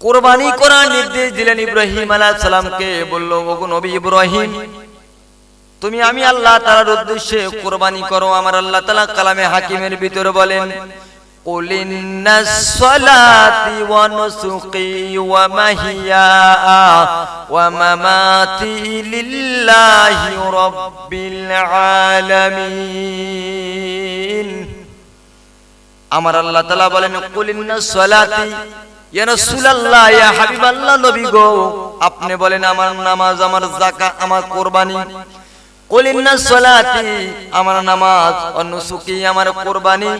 কোরবানি করার নির্দেশ দিলেন ইব্রাহিম আলাইহিস সালামকে বলল ওগো নবী ইব্রাহিম তুমি আমি আল্লাহ তাআলার উদ্দেশ্যে কোরবানি করো আমার আল্লাহ তাআলা কালামে হাকিমের ভিতরে বলেন قل إن الصلاة ونسقي ومحياي ومماتي لله رب العالمين আমার আল্লাহ তাআলা বলেন কুল ইন্না সলাতি আপনি বলেন আমার নামাজ আমার যাকাত আমার কুরবানি। সলাতি আমার নামাজ ও নুসুকি আমার কুরবানি।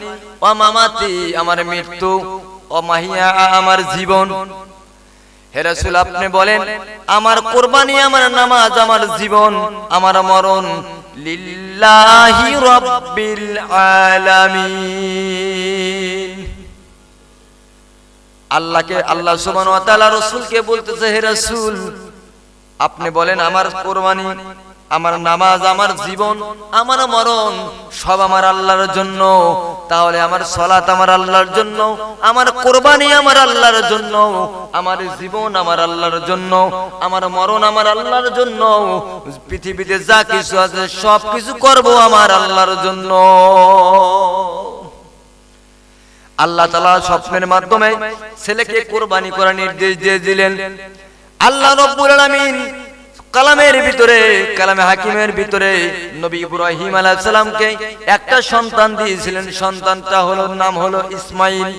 ও মামাতি আমার মৃত্যু। ও মাহিয়া আমার জীবন। হে রাসূল আপনি বলেন আমার কুরবানি আমার নামাজ আমার জীবন। আমার মরণ লিল্লাহি রাব্বিল আলামিন। আল্লাহকে, আল্লাহ তাআলা রাসূলকে বলতেছে, হে রাসূল, আপনি বলেন আমার কোরবানি, আমার নামাজ, আমার জীবন, আমার মরণ সব আমার আল্লাহর জন্য। তাহলে আমার সলাত আমার আল্লাহর জন্য, আমার কোরবানি আমার আল্লাহর জন্য, আমার জীবন আমার আল্লাহর জন্য, আমার মরণ আমার আল্লাহর জন্য, পৃথিবীতে যা কিছু আছে সব কিছু করব আমার আল্লাহর জন্য। আল্লাহ তালা স্বপ্নের মাধ্যমে ছেলেকে কোরবানি করার নির্দেশ দিয়ে দিলেন। আল্লাহ রব্বুল আলামিন কালামের ভিতরে, কালামে হাকিমের ভিতরে নবী ইব্রাহিম আলাইহিস সালামকে একটা সন্তান দিয়েছিলেন। সন্তানটা হলো, নাম হলো ইসমাইল।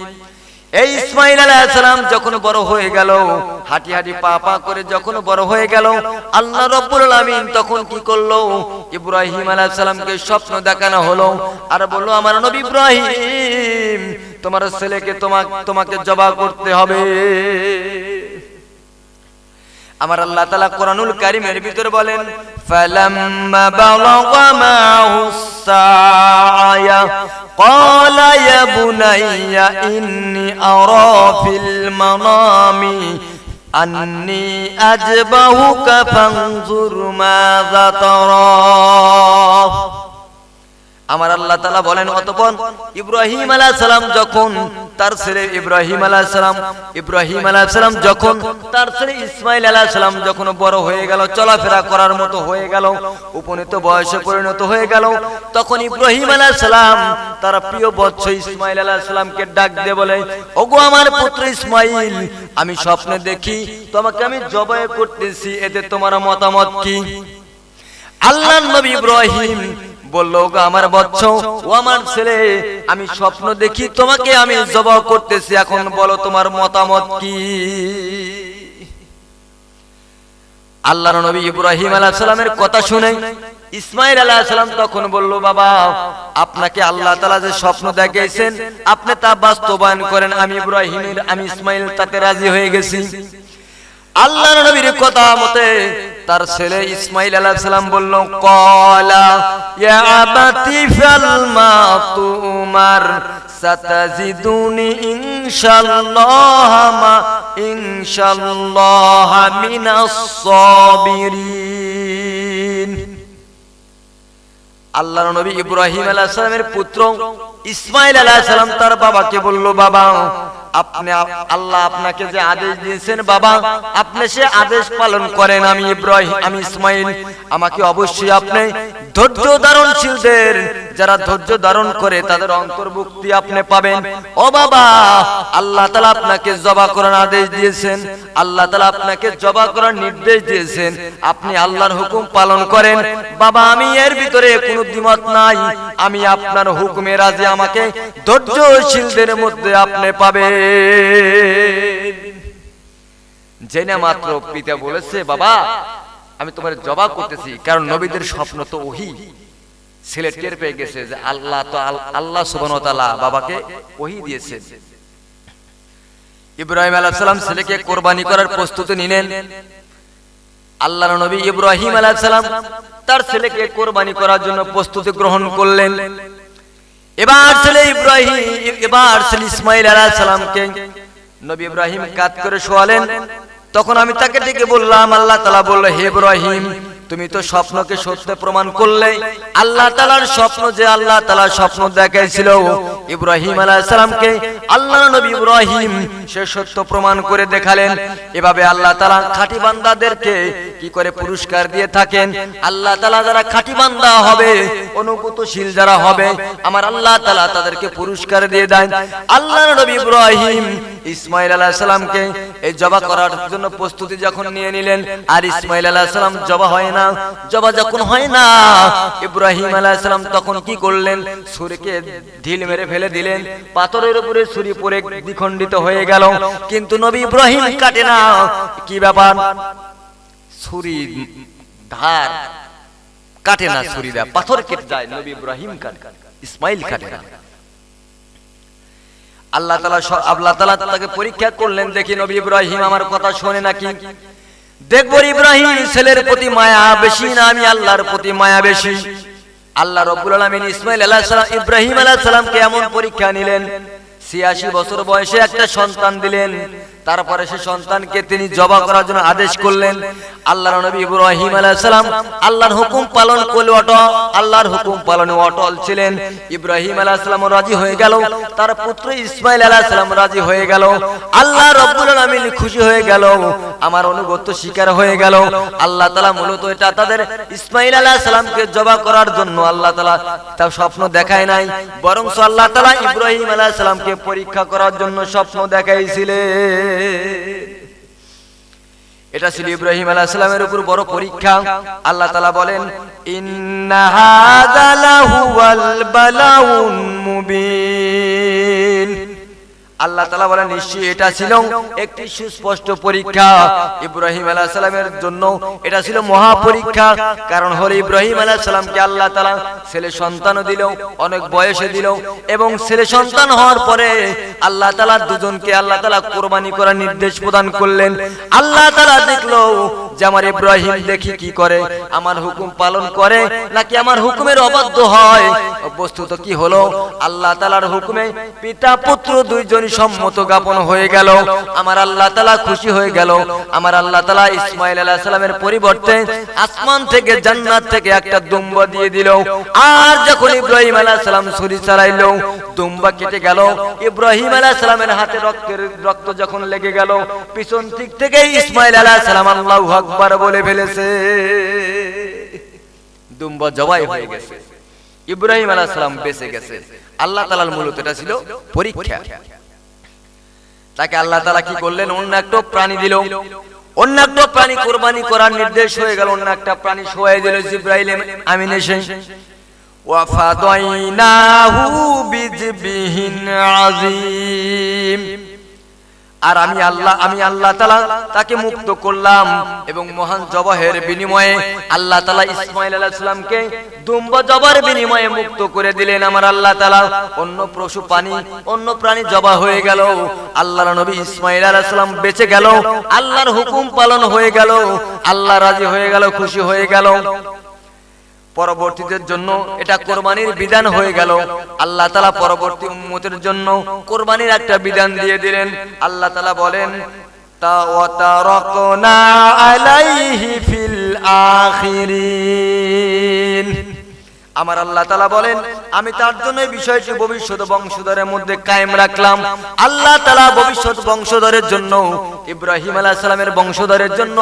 এই ইসমাইল সালাম যখন বড় হয়ে গেল, হাঁটি হাঁটি পা পা করে যখন বড় হয়ে গেল, আল্লাহ রব্বুল আলামিন তখন কি করল? ইব্রাহিম আলাইহিস সালামকে স্বপ্ন দেখানো হলো। আর বলল, আমার নবী ইব্রাহিম তোমার ছেলেকে তোমাকে তোমাকে জবা করতে হবে। আমার আল্লাহ তালা কোরআনুল কারিমের ভিতরে বলেন আজ বাহু মাহুস বুনাইয়া আমার আল্লাহ তালা বলেন, অতপর ইব্রাহিম আলাহ সালাম যখন তার ছেলে ইব্রাহিম আলাহ সালাম ইব্রাহিম আলাহ সালাম যখন তার ছেলে ইসমাইল আলাহ সালাম যখন বড় হয়ে গেল, চলাফেরা করার মতো হয়ে গেল, উপনীত বয়সে পরিণত হয়ে গেল, তখন ইব্রাহিম আলাহ সালাম তার প্রিয় বৎস ইসমাইল আলাহ সালামকে ডাক দিয়ে বলে, ওগো আমার পুত্র ইসমাইল, আমি স্বপ্নে দেখি তোমাকে আমি জবাই করতেছি, এতে তোমার মতামত কি? আল্লাহ নবী ইব্রাহিম বলল গো আমার বচ্চ, ও আমার ছেলে, আমি স্বপ্ন দেখি তোমাকে আমি করতেছি। এখন বলো তোমার মতামত কি? আল্লাহ নবী ইব্রাহিম আলাইহিস সালামের কথা শুনে ইসমাইল সালাম তখন বলল, বাবা, আপনাকে আল্লাহ তাআলা যে স্বপ্ন দেখিয়েছেন, আপনি তা বাস্তবায়ন করেন। আমি ইব্রাহিমের, আমি ইসমাইল তাতে রাজি হয়ে গেছি। আল্লাহ নবীর কথা মতে তার ছেলে ইসমাইল আলাইহিস সালাম বলল কলা ইয়া আবাতি ফাল মা তুমার সাতাজিদুনি ইনশাআল্লাহ মা ইনশাআল্লাহ মিনাস সাবিরিন। নবী ইব্রাহিম আলাইহিস সালামের পুত্র ইসমাইল আলাইহিস সালাম তার বাবাকে বলল, বাবা আপনি আল্লাহ আপনাকে যে আদেশ দিয়েছেন বাবা, আপনি সে আদেশ পালন করেন। আমি ইব্রাহিম, আমি ইসমাইল, আমাকে অবশ্যই আপনি ধৈর্য ধারণশীলদের, যারা ধৈর্য ধারণ করে তাদের অন্তর্ভুক্তি আপনি পাবেন। ও বাবা, আল্লাহ তালা আপনাকে জবা করার আদেশ দিয়েছেন। আল্লাহ তালা আপনাকে জবা করার নির্দেশ দিয়েছেন। আপনি আল্লাহর হুকুম পালন করেন। বাবা, আমি এর ভিতরে কোনো দ্বিমত নাই। আমি আপনার হুকুমে রাজি। আমাকে ধৈর্যশীলদের মধ্যে আপনি পাবেন। জেনে মাত্র পিতা বলেছে বাবা আমি তোমার জবাব করতেছি কারণ নবীদের স্বপ্ন তো ওহি। ছেলে টের পেয়ে গেছে যে আল্লাহ তো আল্লাহ বাবাকে ওহি দিয়েছে। ইব্রাহিম আলাইহিস সালাম ছেলেকে কুরবানি করার প্রস্তুতি নিলেন। আল্লাহর নবী ইব্রাহিম আলাইহিস সালাম তার ছেলেকে কুরবানি করার জন্য প্রস্তুতি গ্রহণ করলেন। এবার ছেলে ইব্রাহিম, এবার ছেলে ইসমাইল আলাইহিস সালামকে নবী ইব্রাহিম কাত করে শোয়ালেন। তখন আমি তাকে ডেকে বললাম, আল্লাহ তাআলা বলল, হে ইব্রাহিম, তুমি তো স্বপ্নকে সত্য প্রমাণ করলে। আল্লাহ তালার স্বপ্ন যে আল্লাহ তালার স্বপ্ন দেখাইছিল। ইব্রাহিম আল্লাহ নবী ইব্রাহিম সে সত্য প্রমাণ করে দেখালেন। এভাবে আল্লাহ তালা খাঁটি বান্দাদেরকে কি করে পুরস্কার দিয়ে থাকেন? আল্লাহ তালা যারা খাঁটি বান্দা হবে অনুভূতশীল যারা হবে, আমার আল্লাহ তালা তাদেরকে পুরস্কার দিয়ে দেন। আল্লাহ নবী ইব্রাহিম ইসমাইল আলাহ সালামকে এই জবা করার জন্য প্রস্তুতি যখন নিয়ে নিলেন, আর ইসমাইল আলাহ সালাম জবা হয় না। জবা যখন হয় না, ইব্রাহিম আলাহ সালাম তখন কি করলেন? ছুরিকে ঢিল মেরে ফেলে দিলেন, পাথরের উপরে ছুরি পরে দ্বিখণ্ডিত হয়ে গেল। কিন্তু নবী ইব্রাহিম কাটে না। কি ব্যাপার? ছুরি ধার কাটে না ছুরি দেয় পাথর কেটে যায় নবী ইব্রাহিম ইসমাইল কাটে না আল্লাহ তালা আল্লাহ তালা তাকে পরীক্ষা করলেন, দেখি নবী ইব্রাহিম আমার কথা শোনে নাকি? দেখব ইব্রাহিম, ছেলের প্রতি মায়া বেশি না আমি আল্লাহর প্রতি মায়া বেশি? আল্লাহ রব্বুল আলমিন ইসমাইল আলাহ সালাম, ইব্রাহিম সালামকে এমন পরীক্ষা নিলেন। ছিয়াশি বছর বয়সে একটা সন্তান দিলেন। তারপরে সে সন্তানকে তিনি জবা করার জন্য আদেশ করলেন। আল্লাহ নবী ইব্রাহিম আলাইসালাম আল্লাহর হুকুম পালন করলে অটল, আল্লাহর হুকুম পালনে অটল ছিলেন। ইব্রাহিম আলাইসালাম রাজি হয়ে গেল, তার পুত্র ইসমাইল আলাইসালাম রাজি হয়ে গেল। আল্লাহ রব্বুল আলামিন খুশি হয়ে গেল, আমার অনুগত্য শিকার হয়ে গেল। আল্লাহ তালা মূলত এটা তাদের ইসমাইল আলাইসালামকে জবা করার জন্য আল্লাহ তালা তার স্বপ্ন দেখায় নাই বরং আল্লাহ তালা ইব্রাহিম আলাইসালামকে পরীক্ষা করার জন্য স্বপ্ন দেখাইছিলেন। এটা ছিল ইব্রাহিম আলাহ সালামের উপর বড় পরীক্ষা। আল্লাহ তালা বলেন আল্লাহ তালা বলেন, নিশ্চয়ই এটা ছিল একটি সুস্পষ্ট পরীক্ষা। ইব্রাহিম আলাহ সালামের জন্য এটা ছিল মহা পরীক্ষা। কারণ হল ইব্রাহিম আলাহ সালামকে আল্লাহ তালা ছেলে সন্তানও দিল, অনেক বয়সে দিল এবং ছেলে সন্তান হওয়ার পরে আল্লাহ তালা দুজনকে আল্লাহ তালা কোরবানি করার নির্দেশ প্রদান করলেন। আল্লাহ তালা দেখল যে আমার ইব্রাহিম দেখি কি করে, আমার হুকুম পালন করে নাকি আমার হুকুমের অবাধ্য হয়। বস্তুত কি হলো? আল্লাহ তালার হুকুমে পিতা পুত্র দুইজনই সম্মত জ্ঞাপন হয়ে গেল। আমার আল্লাহ তালা খুশি হয়ে গেল। আমার আল্লাহ তালা ইসমাইল আলাহ সালামের পরিবর্তে আসমান থেকে জান্নাত থেকে একটা দুম্বা দিয়ে দিল। আর যখন ইব্রাহিম আলাহ সালাম ছুরি চালাইল, দুম্বা কেটে গেল। ইব্রাহিম আলাহ সালামের হাতে রক্তের, রক্ত যখন লেগে গেল, পিছন দিক থেকে ইসমাইল আলাহ সালাম আল্লাহ আকবার বলে ফেলেছে। দুম্বা জবাই হয়ে গেছে। ইব্রাহিম আলাহ সালাম বেঁচে গেছে। আল্লাহ তালার মূলত এটা ছিল পরীক্ষা। তাকে আল্লাহ তালা কি করলেন? অন্য একটা প্রাণী দিল। অন্য একটা প্রাণী কোরবানি করার নির্দেশ হয়ে গেল। অন্য একটা প্রাণী শোয়াই দিল জিব্রাইল আমিন এসে। বিজবিহিন আযীম। আর আমি আল্লাহ আমি আল্লাহ তালা তাকে মুক্ত করলাম এবং মহান জবাহের বিনিময়ে আল্লাহ তালা ইসমাইল আলাহিসামকে দুম্ব জবার বিনিময়ে মুক্ত করে দিলেন আমার আল্লাহ তালা অন্য পশু পানি, অন্য প্রাণী জবা হয়ে গেল, আল্লাহর নবী ইসমাইল আলাহিসাম বেঁচে গেল, আল্লাহর হুকুম পালন হয়ে গেল, আল্লাহ রাজি হয়ে গেল, খুশি হয়ে গেল। পরবর্তীদের জন্য এটা কোরবানির বিধান হয়ে গেল। আল্লাহ তালা পরবর্তী উম্মতের জন্য কোরবানির একটা বিধান দিয়ে দিলেন। আল্লাহ তালা বলেন আলাইহি ফিল আখিরিন। আমার আল্লাহ তালা বলেন, আমি তার জন্য বিষয়টি ভবিষ্যৎ বংশধরের মধ্যে কায়েম রাখলাম। আল্লাহ তালা ভবিষ্যৎ বংশধরের জন্য, ইব্রাহিম আলাহ সালামের বংশধরের জন্য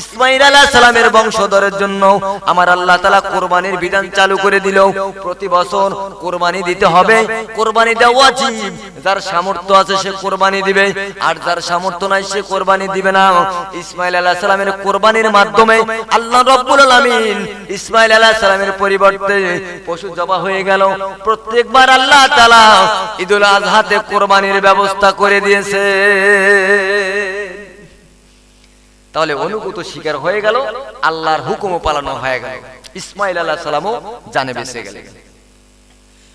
ইসমাইল আলাহ সালামের বংশধরের জন্য আমার আল্লাহ তালা কোরবানির বিধান চালু করে দিল। প্রতি বছর কোরবানি দিতে হবে, কোরবানি দেওয়া জীব যার সামর্থ্য আছে সে কোরবানি দিবে, আর যার সামর্থ্য নাই সে কোরবানি দিবে না। ইসমাইল আলাহ সালামের কোরবানির মাধ্যমে আল্লাহ রব্বুল আলমিন ইসমাইল আলাহ সালামের পরিবর্তে পশু জবা হয়ে গেল। প্রত্যেকবার আল্লাহ তালা ঈদুল আজহাতে কোরবানির ব্যবস্থা করে দিয়েছে। তাহলে অনুভূত শিকার হয়ে গেল, আল্লাহর হুকুমও পালানো হয়ে গেল। ইসমাইল আল্লাহ সালামও জানে বেঁচে গেলে।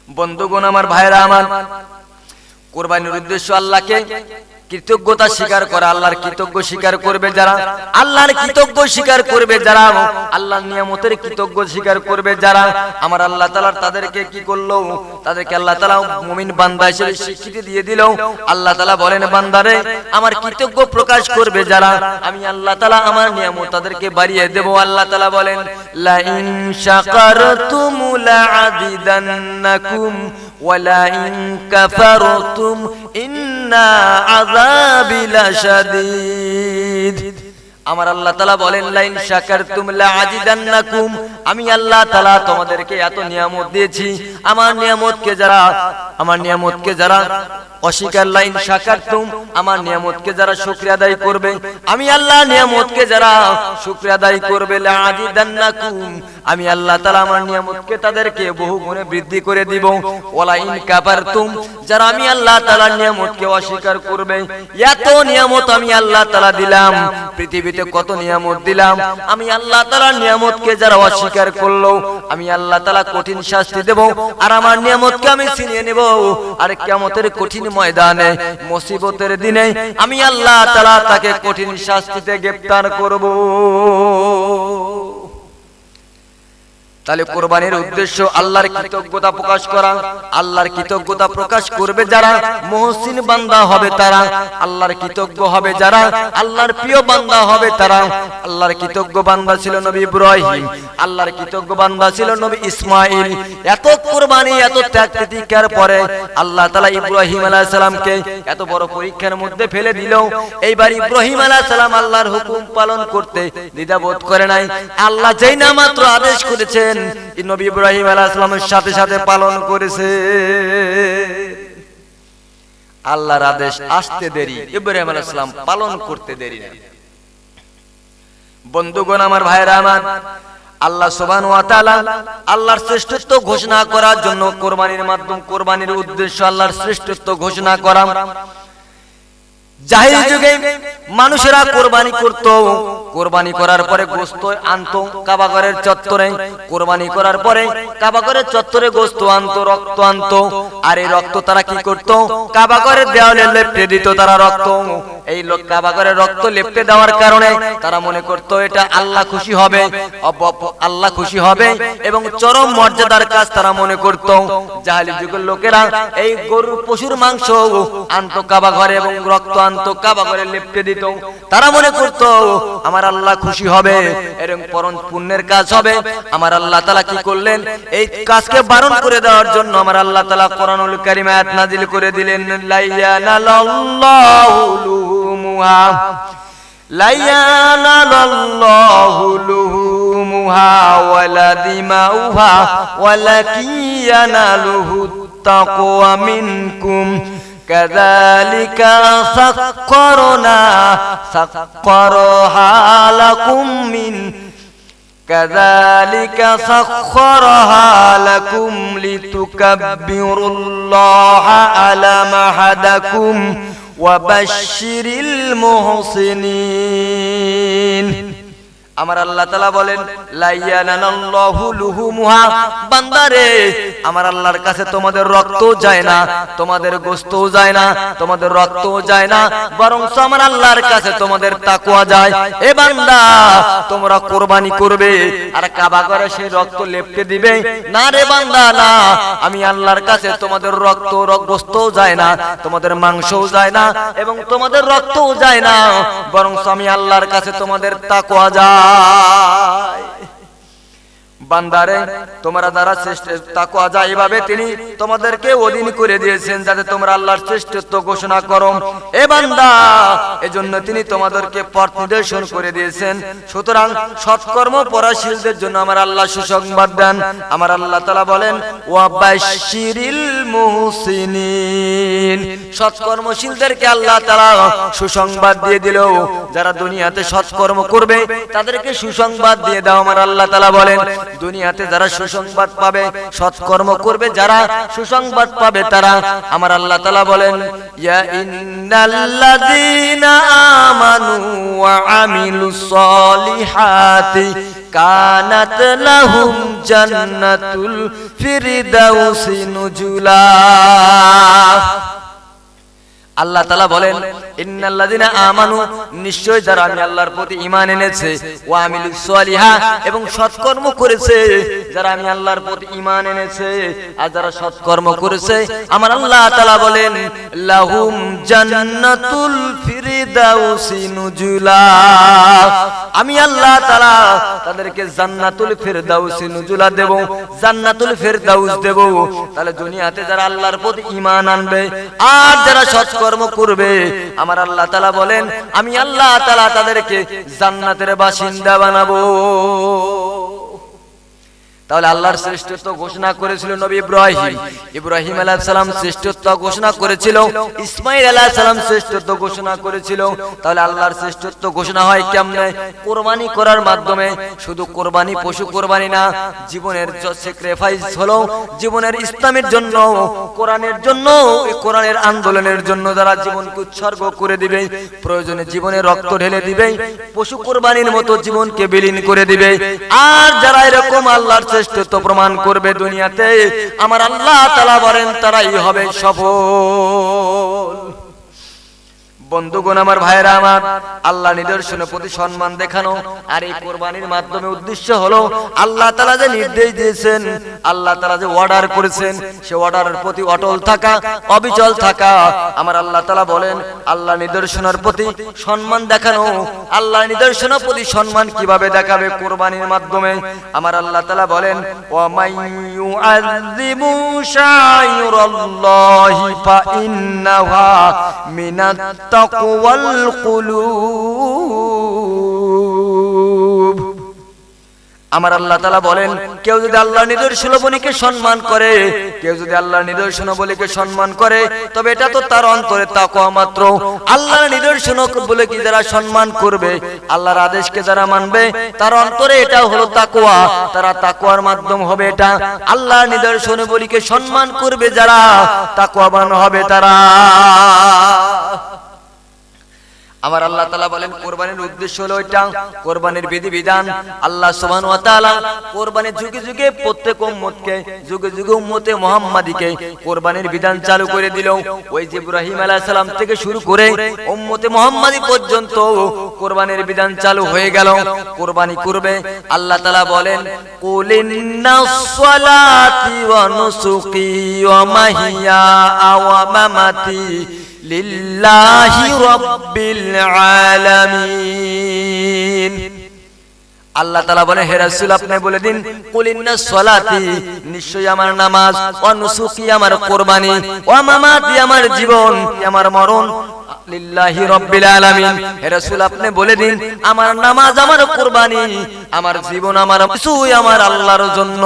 বন্ধুগণ, আমার ভাইরা, আমার কোরবানির উদ্দেশ্য আল্লাহকে কৃতজ্ঞতা স্বীকার করে আল্লাহর কৃতজ্ঞ স্বীকার করবে যারা আল্লাহর কৃতজ্ঞ স্বীকার করবে যারা আল্লাহর নিয়ামতের কৃতজ্ঞ স্বীকার করবে যারা আমার আল্লাহ তালার তাদেরকে কি করল? তাদেরকে আল্লাহ তালা মুমিন বান্দা হিসেবে স্বীকৃতি দিয়ে দিল। আল্লাহ তালা বলেন বান্দারে আমার কৃতজ্ঞ প্রকাশ করবে যারা আমি আল্লাহ তালা আমার নিয়ামত তাদেরকে বাড়িয়ে দেব। আল্লাহ তালা বলেন লাইন শাকারতুম লাআযিদান্নাকুম ولئن كفرتم إن عذابي لشديد. আমার আল্লাহ তালা বলেন, লাইন শাকার তুমলা আজিদান্নাকুম আমি আল্লাহ তালা তোমাদেরকে এত নিয়ামত দিয়েছি। আমার নিয়ামতকে যারা, আমার নিয়ামতকে যারা অস্বীকার, লাইন শাকার তুম আমার নিয়ামতকে যারা শুক্রিয়া আদায় করবে। আমি আল্লাহ নিয়ামতকে যারা শুক্রিয়া আদায় করবে আজিদান্নাকুম আমি আল্লাহ তালা আমার নিয়ামতকে তাদেরকে বহু গুণে বৃদ্ধি করে দিব। ওলাইন কাপার তুম যারা আমি আল্লাহ তালার নিয়ামতকে অস্বীকার করবে, এত নিয়ামত আমি আল্লাহ তালা দিলাম। পৃথিবীতে কত নিয়ামত দিলাম? আমি আল্লাহ তালার নিয়ামতকে যারা অস্বীকার করল, আমি আল্লাহ তালা কঠিন শাস্তি দেব আর আমার নিয়ামতকে আমি ছিনিয়ে নেব। আর কেমতের কঠিন ময়দানে, মুসিবতের দিনে আমি আল্লাহ তালা তাকে কঠিন শাস্তিতে গ্রেপ্তার করব। তাহলে কোরবানির উদ্দেশ্য আল্লাহর কৃতজ্ঞতা প্রকাশ করা আল্লাহর কৃতজ্ঞতা প্রকাশ করবে যারা মহসিন বান্দা হবে তারা আল্লাহর কৃতজ্ঞ হবে যারা আল্লাহর প্রিয় বান্দা হবে তারা আল্লাহর কৃতজ্ঞ বান্দা ছিল নবী ইব্রাহিম আল্লাহর কৃতজ্ঞ বান্দা ছিল নবী ইসমাইল এত কোরবানি এত ত্যাগ প্রতিকার পরে আল্লাহ তাআলা ইব্রাহিম আলাইহিস সালামকে এত বড় পরীক্ষার মধ্যে ফেলে দিল। এইবার ইব্রাহিম আলাইহিস সালাম আল্লাহর হুকুম পালন করতে দ্বিধাবোধ করে নাই আল্লাহ যেই না মাত্র আদেশ করেছেন নবী ইব্রাহিম আলাইহিসসালামের সাথে সাথে পালন করেছে। আল্লাহর আদেশ আসতে দেরি, ইব্রাহিম আলাইহিসসালাম পালন করতে দেরি না। বন্ধুগণ, আমার ভাইরা আমার আল্লাহ তাআলা আল্লাহর শ্রেষ্ঠত্ব ঘোষণা করার জন্য কোরবানির মাধ্যম, কোরবানির উদ্দেশ্য আল্লাহর শ্রেষ্ঠত্ব ঘোষণা করা। জাহির যুগে মানুষেরা কোরবানি করত। কোরবানি করার পরে গোস্ত আনতো, কাবাগরের চত্বরে। কোরবানি করার পরে কাবাগরের চত্বরে গোস্ত আনতো, রক্ত আনতো। আর এই রক্ত তারা কি করত? কাবাগরের দেওয়ালে লেপটে দিত তারা রক্ত। এই লোক কাবাগরের রক্ত লেপটে দেওয়ার কারণে তারা মনে করত, এটা আল্লাহ খুশি হবে। আল্লাহ খুশি হবে এবং চরম মর্যাদার কাজ তারা মনে করত। জাহালি যুগের লোকেরা এই গরুর, পশুর মাংস আনতো কাবাঘরে এবং রক্ত আনতো কাবাঘরে লেপটে দিত। তারা মনে করত, আমার আল্লাহ খুশি হবে এরকম পরম পুণ্যের কাজ হবে। আমার আল্লাহ তালা কি করলেন? এই কাজকে বারণ করে দেওয়ার জন্য আমার আল্লাহ তালা কোরআনুল কারিমে আয়াত নাজিল করে দিলেন লাইয়ানাল্লাহু লুহুমুহা। ওয়ালা দিমাউহা ওয়ালাকিন তাকওয়া মিনকুম। كذلك سخرنا سخرها لكم من كذلك سخرها لكم لتكبروا الله على ما هداكم وبشر المحسنين আমার আল্লাহ তালা বলেন বান্দারে, আমার আল্লাহর কাছে তোমাদের রক্ত যায় না, তোমাদের গোস্তও যায় না, তোমাদের রক্তও যায় না বরং আমার আল্লাহর কাছে তোমাদের তাকুয়া যায়। এ বান্দা, তোমরা কোরবানি করবে, আর কাবা করে সেই রক্ত লেপটে দিবে। না রে বান্দা, না, আমি আল্লাহর কাছে তোমাদের রক্ত গোস্তও যায় না, তোমাদের মাংসও যায় না, এবং তোমাদের রক্তও যায় না বরং আমি আল্লাহর কাছে তোমাদের তাকুয়া যায়। যায়। বান্দারে, তোমরা দ্বারা শ্রেষ্ঠ তাকুয়া যায় এভাবে তিনি তোমাদেরকে অধীন করে দিয়েছেন যাতে তোমরা আল্লাহর শ্রেষ্ঠত্ব ঘোষণা করো। এ বান্দা, এজন্য তিনি তোমাদেরকে পথ নির্দেশন করে দিয়েছেন। সুতরাং সৎকর্ম পরাশীলদের জন্য আমার আল্লাহ সুসংবাদ দেন। আমার আল্লাহ তালা বলেন ওয়াবাশিরিল মুহসিনিন। সৎকর্মশীলদেরকে আল্লাহ তালা সুসংবাদ দিয়ে দিল যারা দুনিয়াতে সৎকর্ম করবে, তাদেরকে সুসংবাদ দিয়ে দাও, আমার আল্লাহ তালা বলেন। দুনিয়াতে যারা সুসংবাদ পাবে, সৎকর্ম করবে, যারা সুসংবাদ পাবে তারা, আমার আল্লাহ তালা বলেন কানাত লাহুম জান্নাতুল ফিরদাউসি নুজুলা। আল্লাহ তালা বলেন নিশ্চয় যারা আমি আল্লাহর প্রতি এনেছে এবং সৎকর্ম করেছে, যারা আমি আল্লাহর প্রতি এনেছে, আর যারা সৎকর্ম করেছে, আমার আল্লাহ বলেন, লাহুম জান্নাতুল ফিরদাউসি নুজুলা। আমি আল্লাহ তাদেরকে জান্নাতুল ফিরদাউসি নুজুলা দেব, জান্নাতুল ফিরদাউস দেব। তাহলে দুনিয়াতে যারা আল্লাহর প্রতি ঈমান আনবে, আর যারা সৎকর্ম করবে আমার আল্লাহ তালা বলেন আমি আল্লাহ তালা তাদেরকে জান্নাতের বাসিন্দা বানাবো। তাহলে আল্লাহর শ্রেষ্ঠত্ব ঘোষণা করেছিল নবী ইব্রাহিম। ইব্রাহিম আলাইহিস সালাম শ্রেষ্ঠত্ব ঘোষণা করেছিল। ইসমাইল আলাইহিস সালাম শ্রেষ্ঠত্ব ঘোষণা করেছিল। তাহলে আল্লাহর শ্রেষ্ঠত্ব ঘোষণা হয় কেমনে? কোরবানি করার মাধ্যমে। শুধু কোরবানি পশু কোরবানি না, জীবনের স্যাক্রিফাইস হলো, জীবনের ইসলামের জন্য, কোরআনের জন্য কোরআনের আন্দোলনের জন্য যারা জীবনকে উৎসর্গ করে দিবে, প্রয়োজনে জীবনে রক্ত ঢেলে দিবে, পশু কোরবানির মতো জীবনকে বিলীন করে দিবে। আর যারা এরকম আল্লাহর শ্রেষ্ঠত্ব প্রমাণ করবে দুনিয়াতে। আমার আল্লাহ তালা বলেন তারাই হবে সফল। বন্ধুগণ, আমার ভাইরা আমার আল্লাহ নিদর্শনের প্রতি সম্মান দেখানো আর এই কোরবানির মাধ্যমে উদ্দেশ্য হলো আল্লাহ তালা যে নির্দেশ দিয়েছেন, আল্লাহ তালা যে অর্ডার করেছেন, সে অর্ডারের প্রতি অটল থাকা, অবিচল থাকা। আমার আল্লাহ তালা বলেন, আল্লাহ নিদর্শনের প্রতি সম্মান দেখানো, আল্লাহ নিদর্শনের প্রতি সম্মান কীভাবে দেখাবে কোরবানির মাধ্যমে? আমার আল্লাহ তালা বলেন ওয়ামাইয়ু আযিমু শাইরাল্লাহি ফাইন্নাহা মিনাত আমার আল্লাহ তালা বলেন, কেউ যদি আল্লাহ নিদর্শনবলীকে সম্মান করে, কেউ যদি আল্লাহ নিদর্শনবলীকে সম্মান করে, তবে এটা তো তার অন্তরে তাকওয়া মাত্র। আল্লাহর নিদর্শন বলে কি যারা সম্মান করবে, আল্লাহর আদেশকে যারা মানবে, তার অন্তরে এটা হলো তাকওয়া। তারা তাকওয়ার মাধ্যম হবে এটা। আল্লাহর নিদর্শনবলীকে সম্মান করবে যারা, তাকওয়াবান হবে তারা। আমার আল্লাহ তালা বলেন, কোরবানির উদ্দেশ্য হলো এটা, কোরবানির বিধি বিধান আল্লাহ সুবান কোরবানির যুগে যুগে প্রত্যেক উম্মতকে, যুগে যুগে উম্মতে মোহাম্মদীকে কোরবানির বিধান চালু করে দিল। ওই যে ইব্রাহিম আলাইহিস সালাম থেকে শুরু করে উম্মতে মোহাম্মদী পর্যন্ত কোরবানির বিধান চালু হয়ে গেল। কোরবানি করবে আল্লাহ তালা বলেন কুলিন্না সালাতি ওয়া নুসুকি ওয়া মাহিয়া ওয়া মামাতি লিল্লাহি রাব্বিল আলামিন। আল্লাহ তাআলা বলে, হে রাসূল, আপনি বলে দিন কুলিন্না সলাতি, নিশ্চয়ই আমার নামাজ ওয়া নুসুকি আমার কুরবানি ওয়া মামাতি আমার জীবন, আমার মরণ, লিল্লাহি রাব্বিল আলামিন। হে রাসূল, আপনি বলে দিন, আমার নামাজ, আমার কুরবানি, আমার জীবন, আমার কিছুই আমার আল্লাহর জন্য।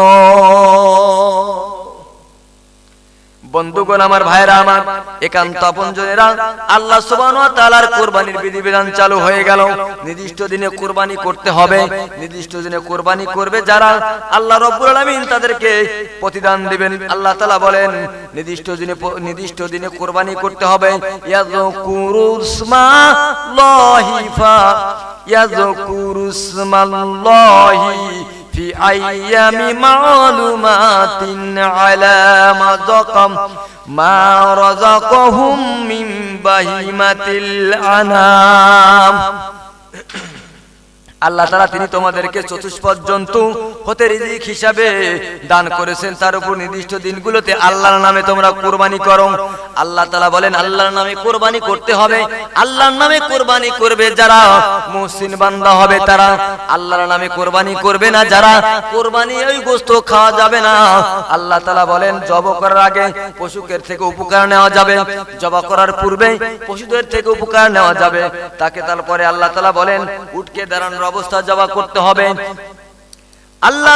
বন্ধুগণ, আমার ভাইরা আমার একান্ত আপনজনেরা, আল্লাহ সুবহানাহু ওয়া তাআলার কুরবানির বিধিবিধান চালু হয়ে গেল। নির্দিষ্ট দিনে কুরবানি করতে হবে, নির্দিষ্ট দিনে কুরবানি করবে যারা আল্লাহ রাব্বুল আলামিন তাদেরকে প্রতিদান দিবেন। আল্লাহ তাআলা বলেন, নির্দিষ্ট দিনে নির্দিষ্ট দিনে কুরবানি করতে হবে। ইয়াযকুরুসমাল্লাহি ফা ইয়াযকুরুসমাল্লাহি في أيام معلومات على ما رزقهم ما رزقهم من بهيمة الأنعام আল্লাহ তারা তিনি তোমাদেরকে চতুষ্পদ জন্তু হতে রিজিক হিসাবে দান করেছেন। তার উপর নির্দিষ্ট দিনগুলোতে আল্লাহর নামে তোমরা কোরবানি করো। আল্লাহ তালা বলেন, আল্লাহর নামে কোরবানি করতে হবে। আল্লাহর নামে কোরবানি করবে যারা মুসলিম বান্দা হবে তারা। আল্লাহর নামে কোরবানি করবে না যারা কোরবানি ওই গোস্ত খাওয়া যাবে না। আল্লাহ তালা বলেন, জব করার আগে পশুকের থেকে উপকার নেওয়া যাবে। জবা করার পূর্বে পশুদের থেকে উপকার নেওয়া যাবে। তাকে তারপরে আল্লাহ তালা বলেন উঠকে দাঁড়ানোর অবস্থা জবা করতে হবে। আল্লাহ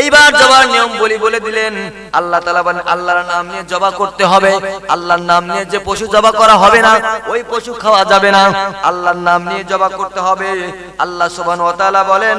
এইবার জবার নিয়ম বলি বলে দিলেন, আল্লাহ বলেন, আল্লাহর নাম নিয়ে জবা করতে হবে। আল্লাহর নাম নিয়ে যে পশু জবা করা হবে না, ওই পশু খাওয়া যাবে না। আল্লাহর নাম নিয়ে জবা করতে হবে। আল্লাহ তাআলা বলেন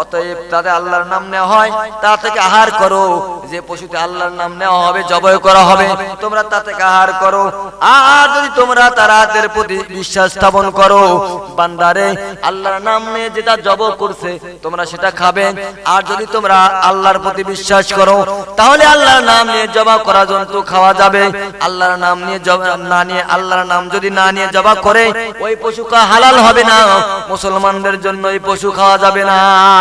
অতএব তাতে আল্লাহর নাম নেওয়া হয়, তা থেকে আহার করো। যে পশুতে আল্লাহর নাম নেওয়া হবে, জবাই করা হবে, তোমরা তা থেকে আহার করো। আর যদি তোমরা তার হাতের প্রতি বিশ্বাস স্থাপন করো, বান্দারে, আল্লাহর নাম নিয়ে যেটা জব করছে, তোমরা সেটা খাবে। আর যদি তোমরা আল্লাহর প্রতি বিশ্বাস করো, তাহলে আল্লাহর নাম নিয়ে জবা করা জন্তু খাওয়া যাবে। আল্লাহর নাম নিয়ে না নিয়ে, আল্লাহর নাম যদি না নিয়ে জবা করে, ওই পশু হালাল হবে না। মুসলমানদের জন্য ওই পশু খাওয়া যাবে না।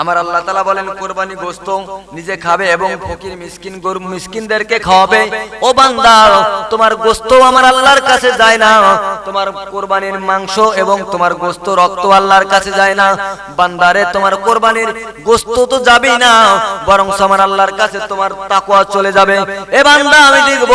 আমার আল্লাহ তালা বলেন, কোরবানি গোস্ত নিজে খাবে এবং ফকির মিসকিন গরু মিসকিনদেরকে খাওয়াবে। ও বান্দা, তোমার গোস্ত আমার আল্লাহর কাছে যায় না। তোমার কোরবানির মাংস এবং তোমার গোস্ত রক্ত আল্লাহর কাছে যায় না। বান্দারে, তোমার কোরবানির গোস্ত তো যাবেই না বরং আমার আল্লাহর কাছে তোমার তাকওয়া চলে যাবে। এ বান্দা, আমি দেখব,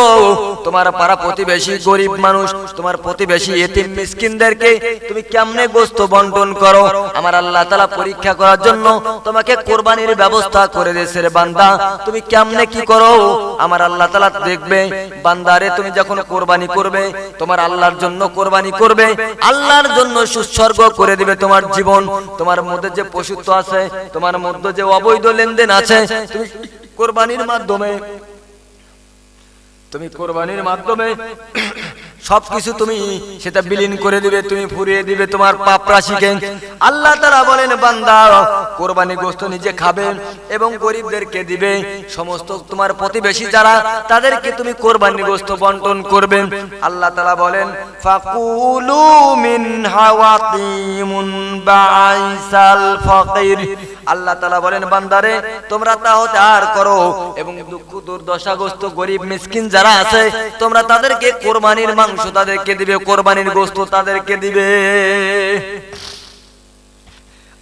তোমার পাড়া প্রতিবেশী গরিব মানুষ, তোমার প্রতিবেশী এতিম মিসকিনদেরকে তুমি কেমনে গোস্ত বন্টন করো? আমার আল্লাহ তালা পরীক্ষা করার জন্য তোমাকে কোরবানির ব্যবস্থা করে দিয়েছে রে বান্দা। তুমি কেমনে কি করো? আমার আল্লাহ তালা দেখবে, বান্দারে তুমি যখন কোরবানি করবে, তোমার আল্লাহর জন্য কোরবানি করবে, আল্লাহর জন্য সুসর্গ করে দিবে তোমার জীবন। তোমার মধ্যে যে পশুত্ব আছে, তোমার মধ্যে যে অবৈধ লেনদেন আছে, তুমি কোরবানির মাধ্যমে, তুমি কোরবানির মাধ্যমে সবকিছু তুমি সেটা বিলীন করে দিবে, তুমি ফুরিয়ে দিবে তোমার পাপ রাশিকে। আল্লাহ তারা বলেন, বান্দা, কোরবানি গোস্ত নিজে খাবে এবং গরিবদেরকে দিবে। সমস্ত তোমার প্রতিবেশী যারা, তাদেরকে তুমি কোরবানি গোস্ত বন্টন করবে। আল্লাহ তারা বলেন, ফাকুলু মিন হাওয়াতিমুন বাইসাল ফাকির। আল্লাহ তালা বলেন বান্দারে তোমরা তা হতে আর করো। এবং দুঃখ দুর্দশাগ্রস্ত গরিব মিসকিন যারা আছে, তোমরা তাদেরকে কোরবানির মাংস তাদেরকে দিবে, কোরবানির গোস্ত তাদেরকে দিবে।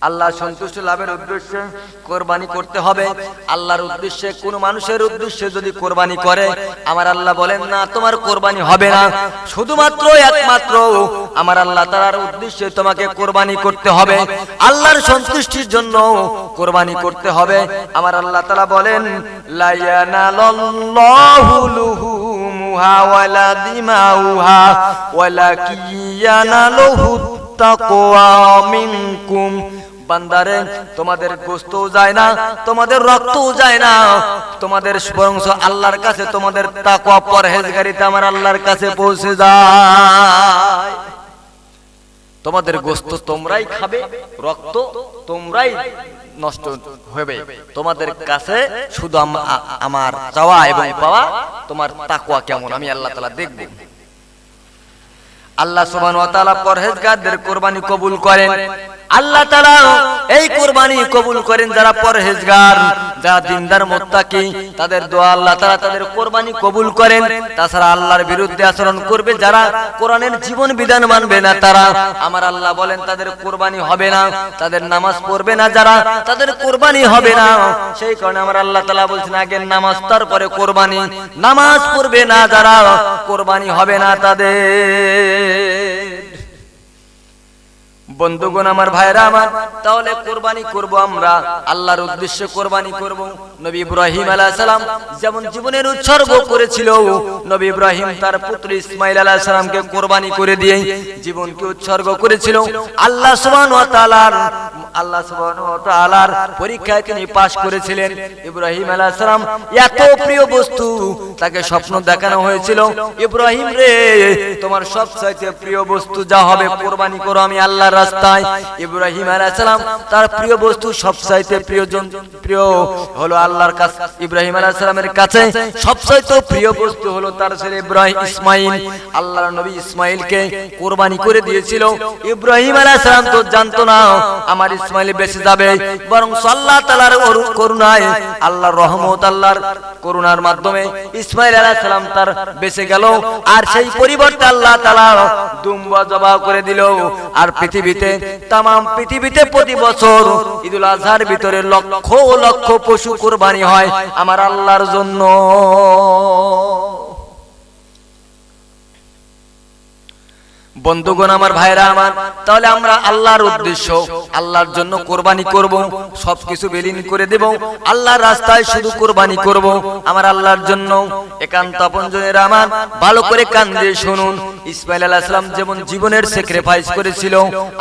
আল্লাহ সন্তুষ্ট লাভের উদ্দেশ্যে কোরবানি করতে হবে। আল্লাহর উদ্দেশ্যে, কোন মানুষের উদ্দেশ্যে যদি কোরবানি করে, আমার আল্লাহ বলেন, না, তোমার কোরবানি হবে না। শুধুমাত্র, একমাত্র আমার আল্লাহ তার উদ্দেশ্যে তোমাকে কোরবানি করতে হবে। আল্লাহর সন্তুষ্টির জন্য কোরবানি করতে হবে। আমার আল্লাহ তালা বলেন মিনকুম। বান্দারে, তোমাদের গোস্তও যায় না, তোমাদের রক্তও যায় না। তোমাদের বরংস আল্লাহর কাছে, তোমাদের তাকওয়া পরহেজগারিতে আমার আল্লাহর কাছে পৌঁছে যায়। তোমাদের গোস্ত তোমরাই খাবে, রক্ত তোমরাই নষ্ট হবে। তোমাদের কাছে শুধু আমার চাওয়া এবং পাওয়া তোমার তাকুয়া কেমন? আমি আল্লাহ তালা দেখব। আল্লাহ তাআলা পরহেজগারদের কোরবানি কবুল করেন। আল্লাহ তাআলা এই কোরবানি কবুল করেন যারা পরহেজগার, যারা দিনদার মুত্তাকি, তাদের দোয়া আল্লাহ তাআলা তাদের কোরবানি কবুল করেন। তাছাড়া আল্লাহর বিরুদ্ধে আচরণ করবে যারা কোরআনের জীবন বিধান মানবে না তারা। আমার আল্লাহ বলেন, তাদের কোরবানি হবে না, তাদের নামাজ পড়বে না যারা, তাদের কোরবানি হবে না। সেই কারণে আমার আল্লাহ তাআলা বলছেন আগে নামাজ, তারপরে কোরবানি। নামাজ পড়বে না যারা, কোরবানি হবে না তাদের। 诶 বন্ধুগণ, আমার ভাইরা, আমার, তাহলে কোরবানি করব আমরা, আল্লাহর উদ্দেশ্যে কোরবানি করব। নবী ইব্রাহিম আলাইহিস সালাম যেমন জীবনের উৎসর্গ করেছিল, নবী ইব্রাহিম তার পুত্র ইসমাইল আলাইহিস সালামকে কোরবানি করে দিয়ে জীবনকে উৎসর্গ করেছিল। আল্লাহ সুবহানাহু ওয়া তাআলার, আল্লাহ সুবহানাহু ওয়া তাআলার পরীক্ষায় তিনি পাশ করেছিলেন। ইব্রাহিম আলাইহিস সালাম এত প্রিয় বস্তু, তাকে স্বপ্ন দেখানো হয়েছিল। ইব্রাহিম রে, তোমার সবচাইতে প্রিয় বস্তু যা হবে, কোরবানি করো আমি আল্লাহর রাস্তায় ইব্রাহিম আলাইহিস সালাম তার প্রিয় বস্তু সবচাইতে প্রিয়জন, প্রিয় হলো আল্লাহর কাছে। ইব্রাহিম আলাইহিস সালামের কাছে সবচাইতে প্রিয় বস্তু হলো তার ছেলে ইব্রাহিম ইসমাইল। আল্লাহর নবী ইসমাইলকে কোরবানি করে দিয়েছিল। ইব্রাহিম আলাইহিস সালাম তো জানতো না, আমার ইসমাইল বেঁচে যাবে। বরং আল্লাহ তাআলার করুণায়, আল্লাহর রহমত, আল্লাহর করুণার মাধ্যমে ইসমাইল আলাইহিস সালাম তার বেঁচে গেল। আর সেই পরিবর্তে আল্লাহ তাআলা দুম্বা জবাহ করে দিল। আর পৃথিবীতে তাম পৃথিবীতে প্রতি বছর ঈদুল আজহার ভিতরে লক্ষ লক্ষ পশু কুরবানি হয় আমার আল্লাহর জন্য। বন্ধুগণ, আমার ভাইরা, আমার, তাহলে আমরা আল্লাহর উদ্দেশ্য, আল্লাহর জন্য কোরবানি করব, সবকিছু বিলীন করে দেব, আল্লাহর রাস্তায় শুধু কোরবানি করব, আমার আল্লাহর জন্য। একান্ত আপনজনের আমার, ভালো করে কান দিয়ে শুনুন। ইসমাইল আলাইহিস সালাম যেমন জীবনের স্যাক্রিফাইস করেছিল,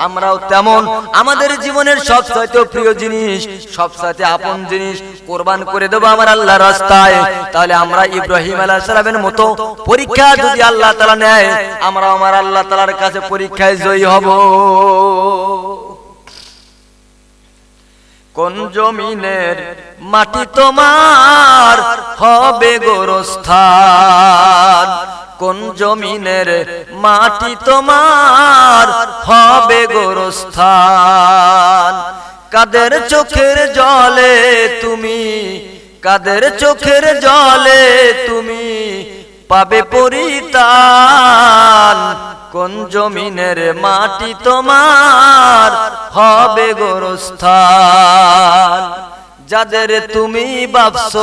আমরাও তেমন। আমাদের জীবনের সবচাইতে প্রিয় জিনিস, সবচাইতে আপন জিনিস, কোরবান করে দেব আমার আল্লাহর রাস্তায়। তাহলে আমরা ইব্রাহিম আলাইহিস সালামের মতো পরীক্ষা যদি আল্লাহ তাআলা নেয় আমরা আমার আল্লাহ তাআলার কাছে পরীক্ষায় জয়ী হব। কোন জমিনের মাটি তোমার হবে গোরস্থান? কোন জমিনের মাটি তোমার হবে গোরস্থান? কাদের চোখের জলে তুমি, কাদের চোখের জলে তুমি পাবে পরিতান কোন জমিনের মাটি তোমার? হবে গোরস্থান। যাদের তুমি ভাবছ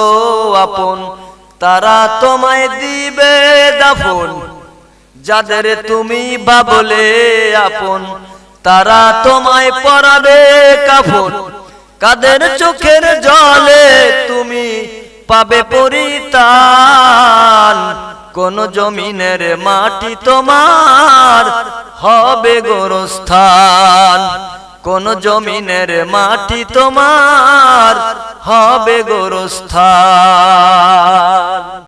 আপন, তারা তোমায় দিবে দাফন। যাদের তুমি বাবলে আপন, তারা তোমায় পরাবে কাফন। কাদের চোখের জলে তুমি পাবে পরিতান কোন জমিনের মাটি তোমার হবে গোরস্থান। কোন জমিনের মাটি তোমার হবে গোরস্থান।